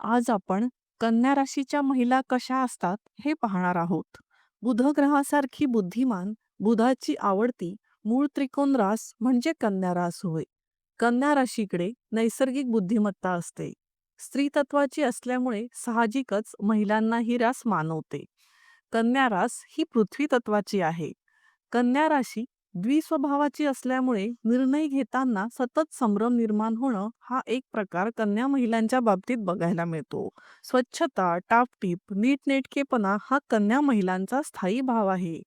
आज आपण कन्या राशीच्या महिला कशा असतात हे पाहणार आहोत. बुध ग्रहासारखी बुद्धिमान बुधाची आवडती मूळ त्रिकोण रास म्हणजे कन्या रास होय. कन्या राशीकडे नैसर्गिक बुद्धिमत्ता असते. स्त्री तत्वाची असल्यामुळे साहजिकच महिलांना ही रास मानवते. कन्या रास ही पृथ्वी तत्वाची आहे. कन्या राशी द्विस्वभावाची असल्यामुळे निर्णय घेताना सतत संभ्रम निर्माण होणं हा एक प्रकार कन्या महिलांच्या बाबतीत बघायला मिळतो. स्वच्छता टापटीप नीटनेटकेपणा हा कन्या महिलांचा स्थायी भाव आहे.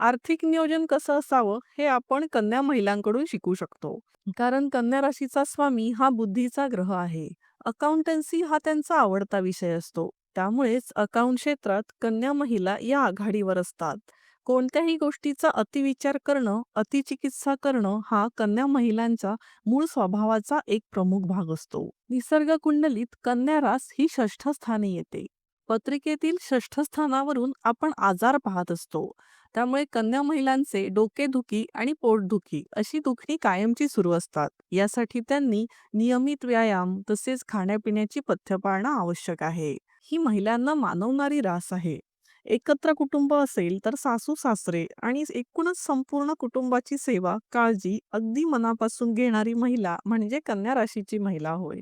आर्थिक नियोजन कसं असावं हे आपण कन्या महिलांकडून शिकू शकतो. कारण कन्या राशीचा स्वामी हा बुद्धीचा ग्रह आहे. अकाउंटन्सी हा त्यांचा आवडता विषय असतो. त्यामुळेच अकाउंट क्षेत्रात कन्या महिला या आघाडीवर असतात. कोणत्याही गोष्टीचा अतिविचार करणं अतिचिकित्सा करणं हा कन्या महिलांचा मूळ स्वभावाचा एक प्रमुख भाग असतो. निसर्ग कुंडलीत कन्या रास ही षष्ठ स्थानी येते. पत्रिकेतील षष्ठ स्थानावरून आपण आजार पाहत असतो. त्यामुळे कन्या महिलांचे डोकेदुखी आणि पोटदुखी अशी दुखणी कायमची सुरू असतात. यासाठी त्यांनी नियमित व्यायाम तसेच खाण्यापिण्याची पथ्य पाळणं आवश्यक आहे. ही महिलांना मानवणारी रास आहे. एकत्र कुटुंब असेल तर सासू सासरे आणि एकूणच संपूर्ण कुटुंबाची सेवा काळजी अगदी मनापासून घेणारी महिला म्हणजे कन्या राशीची महिला होय.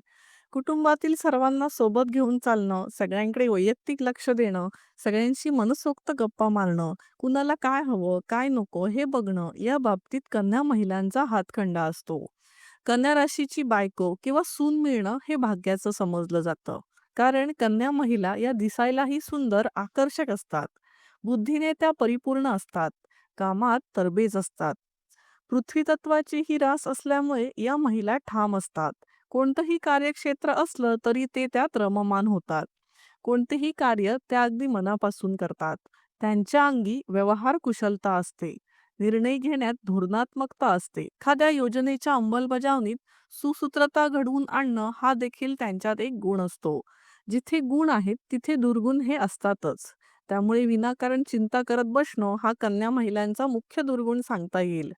कुटुंबातील सर्वांना सोबत घेऊन चालणं सगळ्यांकडे वैयक्तिक लक्ष देणं सगळ्यांशी मनसोक्त गप्पा मारणं कुणाला काय हवं काय नको हे बघणं या बाबतीत कन्या महिलांचा हातखंडा असतो. कन्या राशीची बायको किंवा सून मिळणं हे भाग्याचं समजलं जातं. कारण कन्या महिला या दिसायलाही सुंदर आकर्षक असतात. बुद्धीने त्या परिपूर्ण असतात. कामात तरबेज असतात. पृथ्वी तत्वाची ही रास असल्यामुळे या महिला ठाम असतात. कोणतंही कार्यक्षेत्र असलं तरी ते त्यात रममान होतात. कोणतेही कार्य त्या अगदी मनापासून करतात. त्यांच्या अंगी व्यवहार कुशलता असते. निर्णय घेण्यात धोरणात्मकता असते. एखाद्या योजनेच्या अंमलबजावणीत सुसूत्रता घडवून आणणं हा देखील त्यांच्यात एक गुण असतो. जिथे गुण आहेत तिथे दुर्गुण हे असतातच. त्यामुळे विनाकारण चिंता करत बसणं हा कन्या महिलांचा मुख्य दुर्गुण सांगता येईल.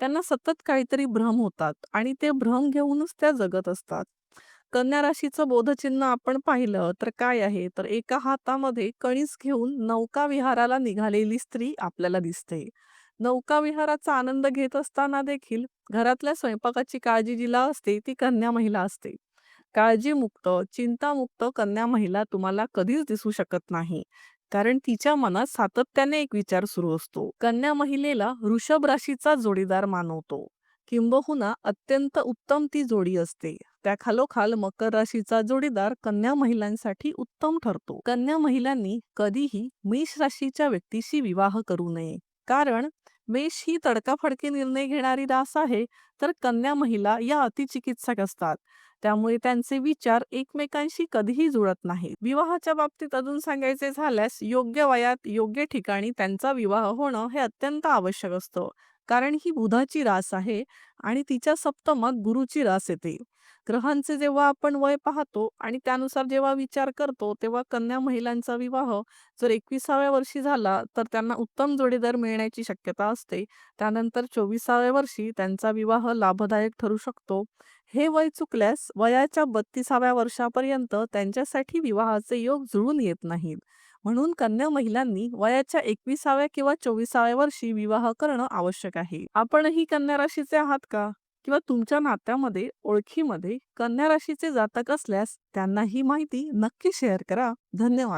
त्यांना सतत काहीतरी भ्रम होतात आणि ते भ्रम घेऊनच त्या जगत असतात. कन्या राशीचं बोधचिन्ह आपण पाहिलं तर काय आहे? तर एका हातामध्ये कणीस घेऊन नौका विहाराला निघालेली स्त्री आपल्याला दिसते. नौका विहाराचा आनंद घेत असताना देखील घरातल्या स्वयंपाकाची काळजी जिला असते ती कन्या महिला असते. काळजीमुक्त चिंतामुक्त कन्या महिला तुम्हाला कधीच दिसू शकत नाही. कारण तिच्या मनात सातत्याने एक विचार सुरू असतो. कन्या महिलेला वृषभ राशीचा जोडीदार मानवतो. किंबहुना अत्यंत उत्तम ती जोडी असते. त्या खालोखाल मकर राशीचा जोडीदार कन्या महिलांसाठी उत्तम ठरतो. कन्या महिलांनी कधीही मेष राशीच्या व्यक्तीशी विवाह करू नये. कारण मेष ही तडकाफडकी निर्णय घेणारी रास आहे तर कन्या महिला या अतिचिकित्सक असतात. त्यामुळे त्यांचे विचार एकमेकांशी कधीही जुळत नाहीत. विवाहाच्या बाबतीत अजून सांगायचे झाल्यास योग्य वयात योग्य ठिकाणी त्यांचा विवाह होणं हे अत्यंत आवश्यक असतं. कारण ही बुधाची रास आहे आणि तिच्या सप्तमात गुरुची रास येते. ग्रहांचे जेव्हा आपण वय पाहतो आणि त्यानुसार जेव्हा विचार करतो तेव्हा कन्या महिलांचा विवाह जर एकविसाव्या वर्षी झाला तर त्यांना उत्तम जोडीदार मिळण्याची शक्यता असते. त्यानंतर चोवीसाव्या वर्षी त्यांचा विवाह लाभदायक ठरू शकतो. हे वय चुकल्यास वयाच्या बत्तीसाव्या वर्षापर्यंत त्यांच्यासाठी विवाहाचे योग जुळून येत नाहीत. म्हणून कन्या महिलांनी वयाच्या एकविसाव्या किंवा चोवीसाव्या वर्षी विवाह करणं आवश्यक आहे. आपणही कन्या राशीचे आहात का? किंवा तुमच्या नात्यामध्ये ओळखीमध्ये कन्या राशीचे जातक असल्यास त्यांना ही माहिती नक्की शेअर करा. धन्यवाद.